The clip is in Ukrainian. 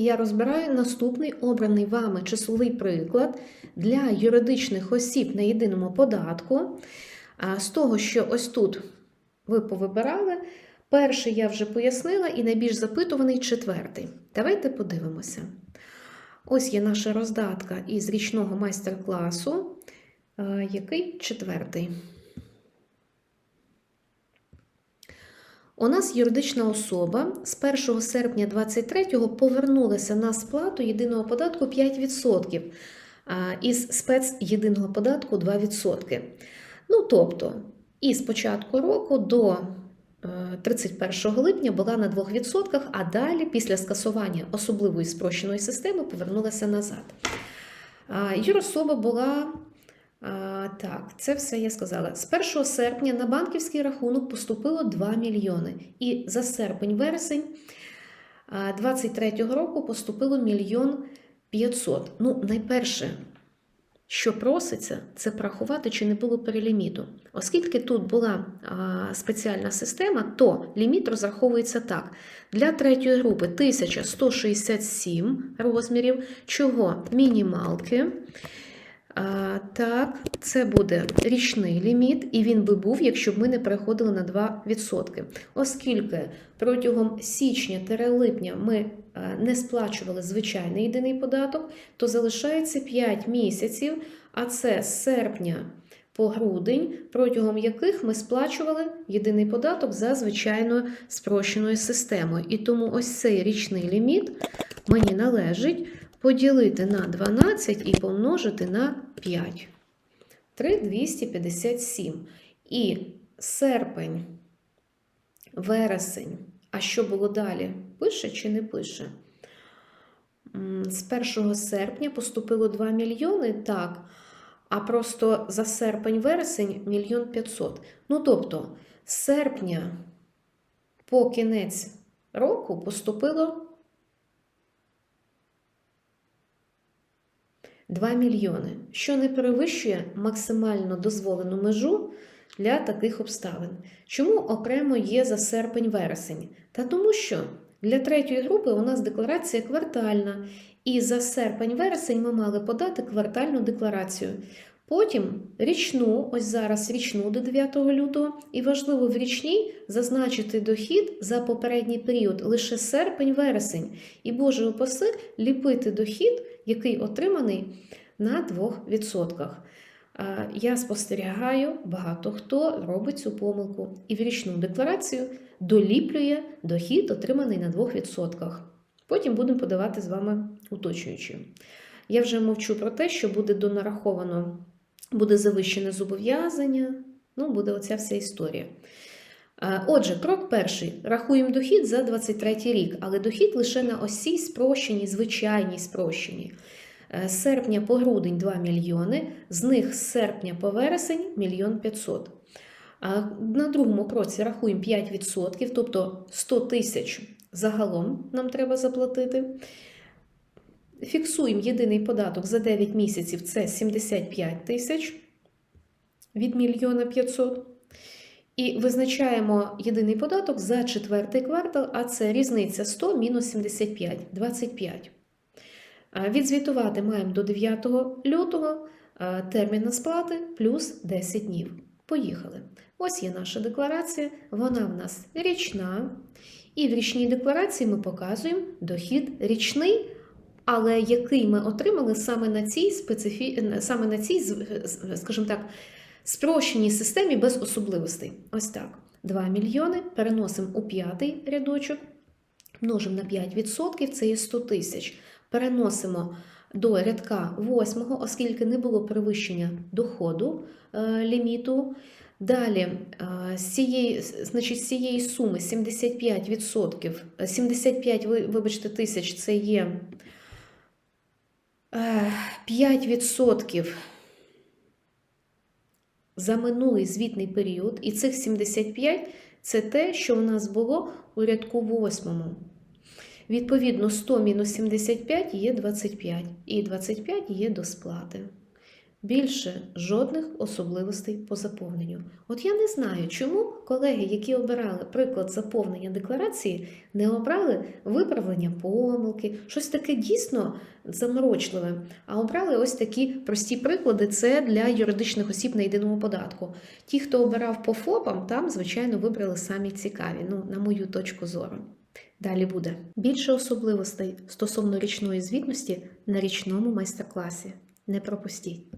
І я розбираю наступний обраний вами числовий приклад для юридичних осіб на єдиному податку. З того, що ось тут ви повибирали, перший я вже пояснила, і найбільш запитуваний четвертий. Давайте подивимося. Ось є наша роздатка із річного майстер-класу. Який четвертий? У нас юридична особа з 1 серпня 2023 повернулася на сплату єдиного податку 5%, із спец єдиного податку 2%. Ну, тобто, із початку року до е, 31 липня була на 2%, а далі, після скасування особливої спрощеної системи, повернулася назад. Юрособа була а, так, це все я сказала. З 1 серпня на банківський рахунок поступило 2 мільйони. І за серпень-вересень 2023 року поступило мільйон 500. Ну, найперше, що проситься, це порахувати, чи не було переліміту. Оскільки тут була а, спеціальна система, то ліміт розраховується так. Для третьої групи 1167 розмірів, чого мінімалки. А, так, це буде річний ліміт, і він би був, якщо б ми не переходили на 2%. Оскільки протягом січня-липня ми не сплачували звичайний єдиний податок, то залишається 5 місяців, а це з серпня по грудень, протягом яких ми сплачували єдиний податок за звичайною спрощеною системою. І тому ось цей річний ліміт мені належить поділити на 12 і помножити на 5. 3,257. І серпень, вересень. А що було далі? Пише чи не пише? З 1 серпня поступило 2 мільйони, так. А просто за серпень-вересень мільйон 500. Ну, тобто, з серпня по кінець року поступило 2 мільйони, що не перевищує максимально дозволену межу для таких обставин. Чому окремо є за серпень-вересень? Та тому що для третьої групи у нас декларація квартальна, і за серпень-вересень ми мали подати квартальну декларацію. Потім річну, ось зараз річну до 9 лютого, і важливо в річній зазначити дохід за попередній період лише серпень-вересень. І Боже упаси ліпити дохід, який отриманий на 2%. Я спостерігаю, багато хто робить цю помилку і в річну декларацію доліплює дохід, отриманий на 2%. Потім будемо подавати з вами уточнюючи. Я вже мовчу про те, що буде донараховано, буде завищене зобов'язання, ну, буде оця вся історія. Отже, крок перший. Рахуємо дохід за 23 рік, але дохід лише на осі спрощеній, звичайній спрощеній. Е, З серпня по грудень 2 мільйони, з них з серпня по вересень 1 500. На другому кроці рахуємо 5%, тобто 100 тисяч загалом нам треба заплатити. Фіксуємо єдиний податок за 9 місяців це 75 тисяч від мільйона 500. І визначаємо єдиний податок за четвертий квартал, а це різниця 100 мінус 75 25. Відзвітувати маємо до 9 лютого термін на сплати плюс 10 днів. Поїхали. Ось є наша декларація, вона в нас річна. І в річній декларації ми показуємо дохід річний, але який ми отримали саме на цій специфі... саме на цій, скажімо так, спрощеній системі без особливостей. Ось так. 2 мільйони переносимо у п'ятий рядочок, множимо на 5%, це є 100 тисяч. Переносимо до рядка 8, оскільки не було перевищення доходу е, ліміту. Далі е, з цієї, значить, з цієї суми 75%, е, 75, ви- вибачте, тисяч це є 5% за минулий звітний період, і цих 75 це те, що в нас було у рядку 8. Відповідно, 100 мінус 75 є 25, і 25 є до сплати. Більше жодних особливостей по заповненню. От я не знаю, чому колеги, які обирали приклад заповнення декларації, не обрали виправлення помилки, щось таке дійсно заморочливе, а обрали ось такі прості приклади. Це для юридичних осіб на єдиному податку. Ті, хто обирав по ФОПам, там, звичайно, вибрали самі цікаві, ну, на мою точку зору. Далі буде більше особливостей стосовно річної звітності на річному майстер-класі. Не пропустіть.